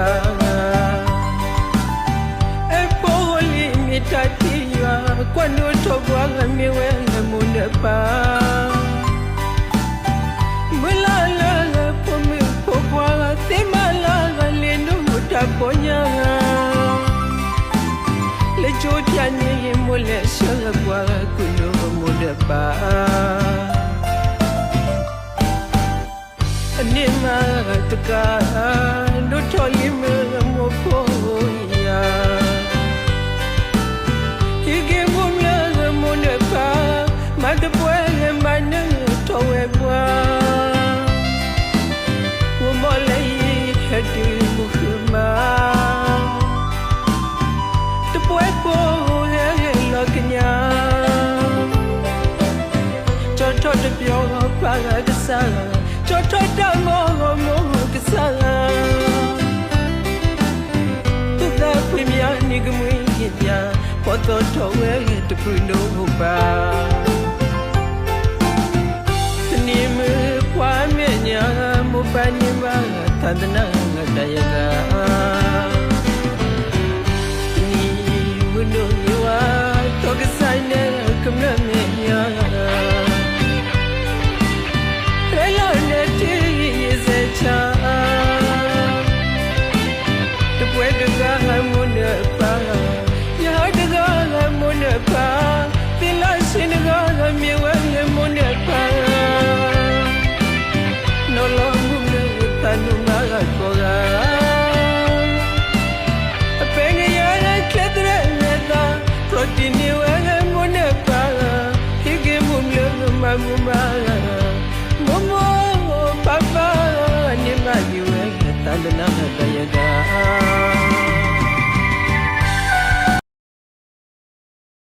ပါအပေါ်လေးမြတ်တည်ရွာကွန်တို့ထုတ်ပွားငမြေဝဲငမုန်ပါမလာလာပုံမပေါ်ပွားတေမလာလင်းတို့တပေါ်ညာလေချိုးပြနေရင်မလဲရှော့ကွာကုလို့မုန်ပါအနစ်မတကားပြောပါကစားချောချောတမောမောကစားသူကပြမြနေကမွေးပြပြပေါ်တော်တော်ဝဲတခုလုံးပါတနေမွားမြညာမပန်းညမသန္တနာ Cause I know